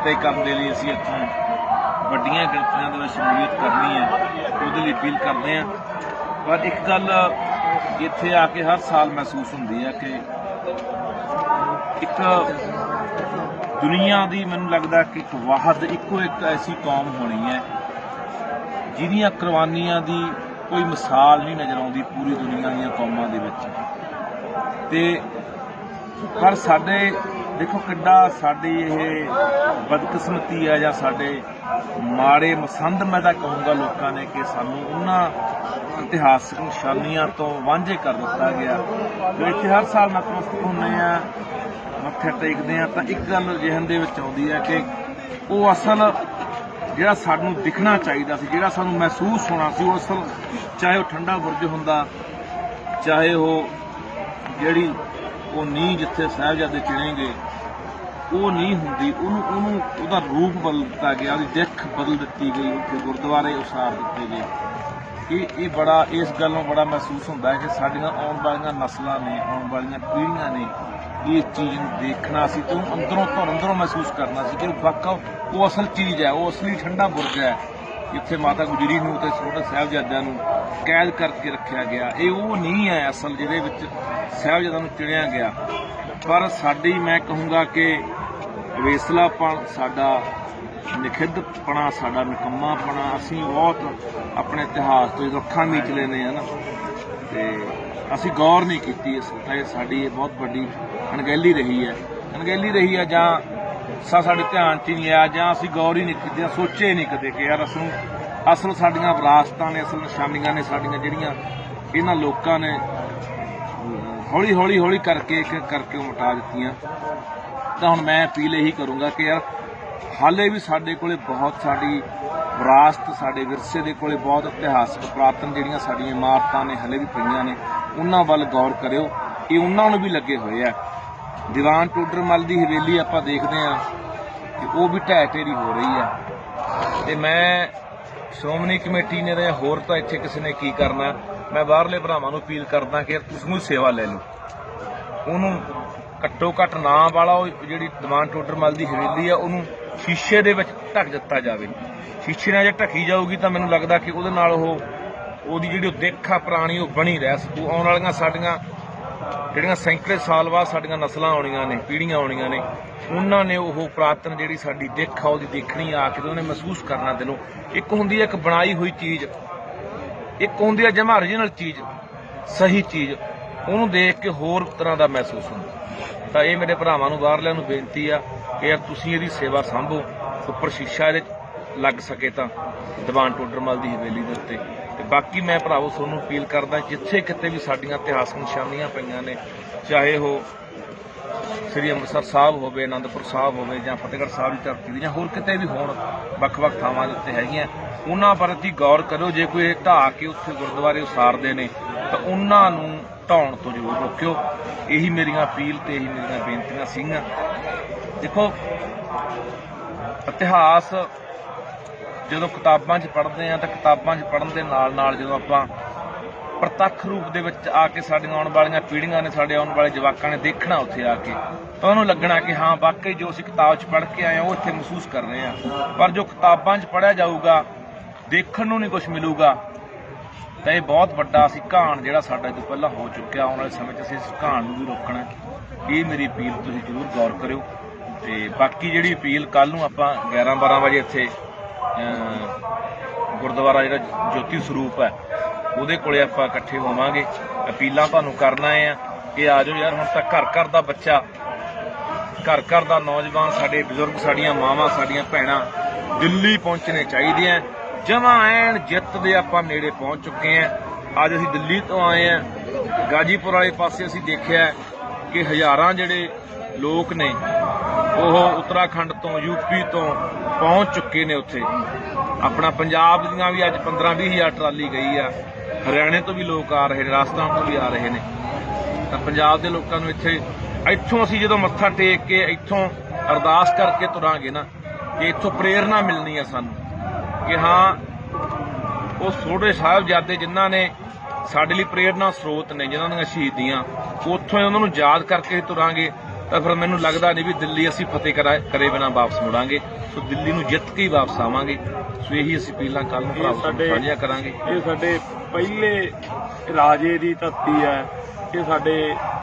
ਫਤਿਹ ਕਰਨ ਦੇ ਲਈ ਅਸੀਂ ਇੱਥੋਂ ਵੱਡੀਆਂ ਗਿਣਤੀਆਂ ਦੇ ਵਿੱਚ ਸ਼ਮੂਲੀਅਤ ਕਰਨੀ ਹੈ, ਉਹਦੇ ਲਈ ਅਪੀਲ ਕਰਦੇ ਹਾਂ। ਪਰ ਇੱਕ ਗੱਲ ਇੱਥੇ ਆ ਕੇ ਹਰ ਸਾਲ ਮਹਿਸੂਸ ਹੁੰਦੀ ਹੈ ਕਿ ਇੱਕ ਦੁਨੀਆ ਦੀ ਮੈਨੂੰ ਲੱਗਦਾ ਕਿ ਇੱਕ ਵਾਹਦ, ਇੱਕੋ ਇੱਕ ਐਸੀ ਕੌਮ ਹੋਣੀ ਹੈ, ਜਿਹਦੀਆਂ ਕੁਰਬਾਨੀਆਂ ਦੀ ਕੋਈ ਮਿਸਾਲ ਨਹੀਂ ਨਜ਼ਰ ਆਉਂਦੀ ਪੂਰੀ ਦੁਨੀਆ ਦੀਆਂ ਕੌਮਾਂ ਦੇ ਵਿੱਚ। ਤੇ ਪਰ ਸਾਡੇ ਦੇਖੋ ਕਿੱਡਾ ਸਾਡੀ ਇਹ ਬਦਕਿਸਮਤੀ ਹੈ ਜਾਂ ਸਾਡੇ ਮਾੜੇ ਮਸੰਦ ਮੈਂ ਤਾਂ ਕਹੂੰਗਾ ਲੋਕਾਂ ਨੇ ਕਿ ਸਾਨੂੰ ਉਹਨਾਂ ਇਤਿਹਾਸਕ ਨਿਸ਼ਾਨੀਆਂ ਤੋਂ ਵਾਂਝੇ ਕਰ ਦਿੱਤਾ ਗਿਆ। ਜੋ ਇੱਥੇ ਹਰ ਸਾਲ ਨਤਮਸਤਕ ਹੁੰਦੇ ਆ, ਮੱਥੇ ਟੇਕਦੇ ਆ, ਤਾਂ ਇੱਕ ਗੱਲ ਜਿਹਨ ਦੇ ਵਿੱਚ ਆਉਂਦੀ ਹੈ ਕਿ ਉਹ ਅਸਲ ਜਿਹੜਾ ਸਾਨੂੰ ਦਿਖਣਾ ਚਾਹੀਦਾ ਸੀ, ਜਿਹੜਾ ਸਾਨੂੰ ਮਹਿਸੂਸ ਹੋਣਾ ਸੀ, ਉਹ ਅਸਲ ਚਾਹੇ ਉਹ ਠੰਡਾ ਬੁਰਜ ਹੁੰਦਾ, ਚਾਹੇ ਉਹ ਜਿਹੜੀ ਉਹ ਨੀਂਹ ਜਿੱਥੇ ਸਾਹਿਬਜ਼ਾਦੇ ਚਿਣੇ ਉਹ ਨਹੀਂ ਹੁੰਦੀ, ਉਹਨੂੰ ਉਹਨੂੰ, ਉਹਦਾ ਰੂਪ ਬਦਲ ਦਿੱਤਾ ਗਿਆ, ਉਹਦੀ ਦਿੱਖ ਬਦਲ ਦਿੱਤੀ ਗਈ, ਉੱਥੇ ਗੁਰਦੁਆਰੇ ਉਸਾਰ ਦਿੱਤੇ ਗਏ। ਇਹ ਇਹ ਬੜਾ, ਇਸ ਗੱਲ ਨੂੰ ਬੜਾ ਮਹਿਸੂਸ ਹੁੰਦਾ ਹੈ ਕਿ ਸਾਡੀਆਂ ਆਉਣ ਵਾਲੀਆਂ ਨਸਲਾਂ ਨੇ, ਆਉਣ ਵਾਲੀਆਂ ਪੀੜ੍ਹੀਆਂ ਨੇ ਇਹ ਚੀਜ਼ ਨੂੰ ਦੇਖਣਾ ਸੀ ਤੇ ਉਹਨੂੰ ਅੰਦਰੋਂ ਤੋਂ ਅੰਦਰੋਂ ਮਹਿਸੂਸ ਕਰਨਾ ਸੀ ਕਿ ਵਾਕਾ ਉਹ ਅਸਲ ਚੀਜ਼ ਹੈ, ਉਹ ਅਸਲੀ ਠੰਡਾ ਬੁਰਜ ਹੈ, ਜਿੱਥੇ ਮਾਤਾ ਗੁਜਰੀ ਨੂੰ ਤੇ ਛੋਟੇ ਸਾਹਿਬਜ਼ਾਦਿਆਂ ਨੂੰ ਕੈਦ ਕਰਕੇ ਰੱਖਿਆ ਗਿਆ। ਇਹ ਉਹ ਨਹੀਂ ਹੈ ਅਸਲ ਜਿਹਦੇ ਵਿੱਚ ਸਾਹਿਬਜ਼ਾਦਿਆਂ ਨੂੰ ਚਿਣਿਆ ਗਿਆ। ਪਰ ਸਾਡੀ, ਮੈਂ ਕਹੂੰਗਾ ਕਿ ਵੇਸਲਾਪਣ ਸਾਡਾ ਨਿਖਿੱਧਪਣਾ ਸਾਡਾ ਨਿਕੰਮਾਪਣਾ ਅਸੀਂ ਬਹੁਤ ਆਪਣੇ ਇਤਿਹਾਸ ਤੋਂ ਜਦੋਂ ਅੱਖਾਂ ਮੀਚ ਲੈਨੇ ਆ ਨਾ, ਤੇ ਅਸੀਂ ਗੌਰ ਨਹੀਂ ਕੀਤੀ ਇਸ ਤੇ ਸਾਡੀ ਇਹ ਬਹੁਤ ਵੱਡੀ ਅਣਗਹਿਲੀ ਰਹੀ ਹੈ। ਅਣਗਹਿਲੀ ਰਹੀ ਹੈ ਜਾਂ ਸਾ ਸਾਡੇ ਧਿਆਨ 'ਚ ਹੀ ਨਹੀਂ ਆਇਆ, ਜਾਂ ਅਸੀਂ ਗੌਰ ਹੀ ਨਹੀਂ ਕੀਤੀ, ਜਾਂ ਸੋਚੇ ਨਹੀਂ ਕਦੇ ਕਿ ਯਾਰ ਅਸੀਂ ਅਸਲ ਸਾਡੀਆਂ ਵਿਰਾਸਤਾਂ ਨੇ, ਅਸਲ ਨਿਸ਼ਾਨੀਆਂ ਨੇ, ਸਾਡੀਆਂ ਜਿਹੜੀਆਂ ਇਹਨਾਂ ਲੋਕਾਂ ਨੇ ਹੌਲੀ ਹੌਲੀ ਹੌਲੀ ਕਰਕੇ ਇੱਕ ਕਰਕੇ ਉਹ ਮਿਟਾ ਦਿੱਤੀਆਂ। ਤਾਂ ਹੁਣ ਮੈਂ ਅਪੀਲ ਇਹੀ ਕਰੂੰਗਾ ਕਿ ਯਾਰ, ਹਾਲੇ ਵੀ ਸਾਡੇ ਕੋਲੇ ਬਹੁਤ ਸਾਡੀ ਵਿਰਾਸਤ, ਸਾਡੇ ਵਿਰਸੇ ਦੇ ਕੋਲੇ ਬਹੁਤ ਇਤਿਹਾਸਕ ਪੁਰਾਤਨ ਜਿਹੜੀਆਂ ਸਾਡੀਆਂ ਇਮਾਰਤਾਂ ਨੇ, ਹਲੇ ਵੀ ਪਈਆਂ ਨੇ, ਉਹਨਾਂ ਵੱਲ ਗੌਰ ਕਰਿਓ ਇਹ ਉਹਨਾਂ ਨੂੰ ਵੀ ਲੱਗੇ ਹੋਏ ਆ। ਦੀਵਾਨ ਟੋਡਰਮਲ ਦੀ ਹਵੇਲੀ ਆਪਾਂ ਦੇਖਦੇ ਆ ਕਿ ਉਹ ਵੀ ਢਹਿ ਢੇਰੀ ਹੋ ਰਹੀ ਆ। ਤੇ ਮੈਂ ਸ਼੍ਰੋਮਣੀ ਕਮੇਟੀ ਨੇ ਤਾਂ ਹੋਰ ਤਾਂ ਇੱਥੇ ਕਿਸੇ ਨੇ ਕੀ ਕਰਨਾ। ਮੈਂ ਬਾਹਰਲੇ ਭਰਾਵਾਂ ਨੂੰ ਅਪੀਲ ਕਰਦਾ ਕਿ ਯਾਰ ਤੁਸੀਂ ਵੀ ਸੇਵਾ ਲੈ ਲਓ। ਉਹਨੂੰ ਘੱਟੋ ਘੱਟ ਨਾਂ ਵਾਲਾ ਉਹ ਜਿਹੜੀ ਡਿਮਾਂਡ ਟੋਡਰ ਟੋਡਰਮਲ ਦੀ ਹਵੇਲੀ ਆ, ਉਹਨੂੰ ਸ਼ੀਸ਼ੇ ਦੇ ਵਿੱਚ ਢੱਕ ਦਿੱਤਾ ਜਾਵੇ। ਸ਼ੀਸ਼ੇ ਨਾਲ ਜੇ ਢੱਕੀ ਜਾਊਗੀ ਤਾਂ ਮੈਨੂੰ ਲੱਗਦਾ ਕਿ ਉਹਦੇ ਨਾਲ ਉਹ, ਉਹਦੀ ਜਿਹੜੀ ਉਹ ਦਿੱਖ ਆ ਪੁਰਾਣੀ, ਉਹ ਬਣੀ ਰਹਿ ਸਕੂ। ਆਉਣ ਵਾਲੀਆਂ ਸਾਡੀਆਂ, ਜਿਹੜੀਆਂ ਸੈਂਕੜੇ ਸਾਲ ਬਾਅਦ ਸਾਡੀਆਂ ਨਸਲਾਂ ਆਉਣੀਆਂ ਨੇ, ਪੀੜ੍ਹੀਆਂ ਆਉਣੀਆਂ ਨੇ, ਉਹਨਾਂ ਨੇ ਉਹ ਪੁਰਾਤਨ ਜਿਹੜੀ ਸਾਡੀ ਦਿੱਖ ਆ, ਉਹਦੀ ਦੇਖਣੀ ਆ ਕੇ ਤੇ ਉਹਨੇ ਮਹਿਸੂਸ ਕਰਨਾ ਦਿਲੋਂ। ਇੱਕ ਹੁੰਦੀ ਹੈ ਇੱਕ ਬਣਾਈ ਹੋਈ ਚੀਜ਼। ਇੱਕ ਹੁੰਦੀ ਹੈ ਜਮਾ origignal ਚੀਜ਼, ਸਹੀ ਚੀਜ਼। ਉਹਨੂੰ ਦੇਖ ਕੇ ਹੋਰ ਤਰ੍ਹਾਂ ਦਾ ਮਹਿਸੂਸ ਹੁੰਦਾ। ਤਾਂ ਇਹ ਮੇਰੇ ਭਰਾਵਾਂ ਨੂੰ, ਬਾਹਰਲਿਆਂ ਨੂੰ ਬੇਨਤੀ ਆ ਕਿ ਯਾਰ ਤੁਸੀਂ ਇਹਦੀ ਸੇਵਾ ਸੰਭੋ, ਉੱਪਰ ਸ਼ੀਸ਼ਾ ਇਹਦੇ ਲੱਗ ਸਕੇ ਤਾਂ ਦੀਵਾਨ ਟੋਡਰਮਲ ਦੀ ਹਵੇਲੀ ਦੇ ਉੱਤੇ। ਤੇ ਬਾਕੀ ਮੈਂ ਭਰਾਵੋ, ਤੁਹਾਨੂੰ ਅਪੀਲ ਕਰਦਾ, ਜਿੱਥੇ ਕਿਤੇ ਵੀ ਸਾਡੀਆਂ ਇਤਿਹਾਸਕ ਨਿਸ਼ਾਨੀਆਂ ਪਈਆਂ ਨੇ, ਚਾਹੇ ਉਹ ਸ੍ਰੀ ਅੰਮ੍ਰਿਤਸਰ ਸਾਹਿਬ ਹੋਵੇ ਆਨੰਦਪੁਰ ਸਾਹਿਬ ਹੋਵੇ ਜਾਂ ਫਤਿਹਗੜ੍ਹ ਸਾਹਿਬ ਦੀ ਧਰਤੀ ਦੀ ਜਾਂ ਹੋਰ ਕਿਤੇ ਵੀ ਹੋਣ, ਵੱਖ-ਵੱਖ ਥਾਵਾਂ ਦੇ ਉੱਤੇ ਹੈਗੀਆਂ, ਉਹਨਾਂ ਪ੍ਰਤੀ ਗੌਰ ਕਰੋ ਜੇ ਕੋਈ ਇਹ ਢਾਹ ਕੇ ਉੱਥੇ ਗੁਰਦੁਆਰੇ ਉਸਾਰਦੇ ਨੇ, ਤਾਂ ਉਹਨਾਂ ਨੂੰ ਢਾਉਣ ਤੋਂ ਜ਼ਰੂਰ ਰੋਕਿਓ। ਇਹੀ ਮੇਰੀਆਂ ਅਪੀਲ ਤੇ ਇਹੀ ਮੇਰੀਆਂ ਬੇਨਤੀਆਂ ਸੀਗੀਆਂ। ਦੇਖੋ, ਇਤਿਹਾਸ ਜਦੋਂ ਕਿਤਾਬਾਂ 'ਚ ਪੜ੍ਹਦੇ ਆ ਤਾਂ ਕਿਤਾਬਾਂ 'ਚ ਪੜ੍ਹਨ ਦੇ ਨਾਲ ਨਾਲ ਜਦੋਂ ਆਪਾਂ ਪ੍ਰਤੱਖ ਰੂਪ ਦੇ ਵਿੱਚ ਆ ਕੇ ਸਾਡੀਆਂ ਆਉਣ ਵਾਲੀਆਂ ਪੀੜ੍ਹੀਆਂ ਨੇ, ਸਾਡੇ ਆਉਣ ਵਾਲੇ ਜਵਾਕਾਂ ਨੇ ਦੇਖਣਾ ਉੱਥੇ ਆ ਕੇ। ਤਾਂ ਉਹਨੂੰ ਲੱਗਣਾ ਕਿ ਹਾਂ, ਵਾਕਈ ਜੋ ਅਸੀਂ ਕਿਤਾਬ 'ਚ ਪੜ੍ਹ ਕੇ ਆਏ ਹਾਂ, ਉਹ ਇੱਥੇ ਮਹਿਸੂਸ ਕਰ ਰਹੇ ਹਾਂ। ਪਰ ਜੋ ਕਿਤਾਬਾਂ 'ਚ ਪੜ੍ਹਿਆ ਜਾਊਗਾ, ਦੇਖਣ ਨੂੰ ਨਹੀਂ ਕੁਝ ਮਿਲੂਗਾ, ਤਾਂ ਇਹ ਬਹੁਤ ਵੱਡਾ ਅਸੀਂ ਘਾਣ ਜਿਹੜਾ ਸਾਡਾ ਤੋਂ ਪਹਿਲਾਂ ਹੋ ਚੁੱਕਿਆ, ਆਉਣ ਵਾਲੇ ਸਮੇਂ 'ਚ ਅਸੀਂ ਇਸ ਘਾਣ ਨੂੰ ਵੀ ਰੋਕਣਾ ਇਹ ਮੇਰੀ ਅਪੀਲ ਤੁਸੀਂ ਜ਼ਰੂਰ ਗੌਰ ਕਰਿਓ। ਤੇ ਬਾਕੀ ਜਿਹੜੀ ਅਪੀਲ ਕੱਲ ਨੂੰ ਆਪਾਂ 11 12 ਵਜੇ ਇੱਥੇ ਗੁਰਦੁਆਰਾ ਜਿਹੜਾ ਜੋਤੀ ਸਰੂਪ ਹੈ ਉਹਦੇ ਕੋਲੇ ਆਪਾਂ ਇਕੱਠੇ ਹੋਵਾਂਗੇ। ਅਪੀਲਾਂ ਤੁਹਾਨੂੰ ਕਰਨਾ ਆ ਕਿ ਆ ਜਾਓ ਯਾਰ, ਹੁਣ ਤਾਂ ਘਰ ਘਰ ਦਾ ਬੱਚਾ, ਘਰ ਘਰ ਦਾ ਨੌਜਵਾਨ, ਸਾਡੇ ਬਜ਼ੁਰਗ, ਸਾਡੀਆਂ ਮਾਵਾਂ, ਸਾਡੀਆਂ ਭੈਣਾਂ ਦਿੱਲੀ ਪਹੁੰਚਣੇ ਚਾਹੀਦੇ ਚਾਹੀਦੀਆਂ ਜਮਾਂ ਐਨ ਜਿੱਤ ਦੇ ਆਪਾਂ ਨੇੜੇ ਪਹੁੰਚ ਚੁੱਕੇ ਆਂ। ਅੱਜ ਅਸੀਂ ਦਿੱਲੀ ਤੋਂ ਆਏ ਆਂ। ਗਾਜੀਪੁਰ ਵਾਲੇ ਪਾਸੇ ਅਸੀਂ ਦੇਖਿਆ ਕਿ ਹਜ਼ਾਰਾਂ ਜਿਹੜੇ ਲੋਕ ਨੇ ਉਹ ਉੱਤਰਾਖੰਡ ਤੋਂ ਯੂਪੀ ਤੋਂ ਪਹੁੰਚ ਚੁੱਕੇ ਨੇ ਉੱਥੇ। ਆਪਣਾ ਪੰਜਾਬ ਦੀਆਂ ਵੀ ਅੱਜ 15 20 ਹਜ਼ਾਰ ਟਰਾਲੀ ਗਈ ਆ। ਹਰਿਆਣੇ ਤੋਂ ਵੀ ਲੋਕ ਆ ਰਹੇ ਨੇ, ਰਾਜਸਥਾਨ ਤੋਂ ਵੀ ਆ ਰਹੇ ਨੇ। ਤਾਂ ਪੰਜਾਬ ਦੇ ਲੋਕਾਂ ਨੂੰ ਇੱਥੇ, ਇੱਥੋਂ ਅਸੀਂ ਜਦੋਂ ਮੱਥਾ ਟੇਕ ਕੇ ਇੱਥੋਂ ਅਰਦਾਸ ਕਰਕੇ ਤੁਰਾਂਗੇ ਨਾ, ਕਿ ਇੱਥੋਂ ਪ੍ਰੇਰਣਾ ਮਿਲਣੀ ਆ ਸਾਨੂੰ। ਕਿ ਹਾਂ, ਉਹ ਛੋਟੇ ਸਾਹਿਬਜ਼ਾਦੇ ਜਿਨ੍ਹਾਂ ਨੇ ਸਾਡੇ ਲਈ ਪ੍ਰੇਰਣਾ ਸਰੋਤ ਨੇ, ਜਿਨ੍ਹਾਂ ਦੀਆਂ ਸ਼ਹੀਦੀਆਂ, ਉੱਥੋਂ ਹੀ ਉਹਨਾਂ ਨੂੰ ਯਾਦ ਕਰਕੇ ਹੀ ਤੁਰਾਂਗੇ। ਤਾਂ ਫਿਰ ਮੈਨੂੰ ਲੱਗਦਾ ਨਹੀਂ ਵੀ ਦਿੱਲੀ ਅਸੀਂ ਫਤਿਹ ਕਰਾ ਕਰੇ ਬਿਨਾ ਵਾਪਸ ਮੁੜਾਂਗੇ। ਸੋ ਦਿੱਲੀ ਨੂੰ ਜਿੱਤ ਕੇ ਹੀ ਵਾਪਸ ਆਵਾਂਗੇ। ਸੋ ਇਹੀ ਅਸੀਂ ਅਪੀਲਾਂ ਕੱਲ ਨੂੰ ਭਰਾਵਾਂ ਨੂੰ ਸਾਡੇ- ਸਾਂਝੀਆਂ ਕਰਾਂਗੇ। ਇਹ ਸਾਡੇ ਪਹਿਲੇ ਰਾਜੇ ਦੀ ਧਰਤੀ ਹੈ। ਇਹ ਸਾਡੇ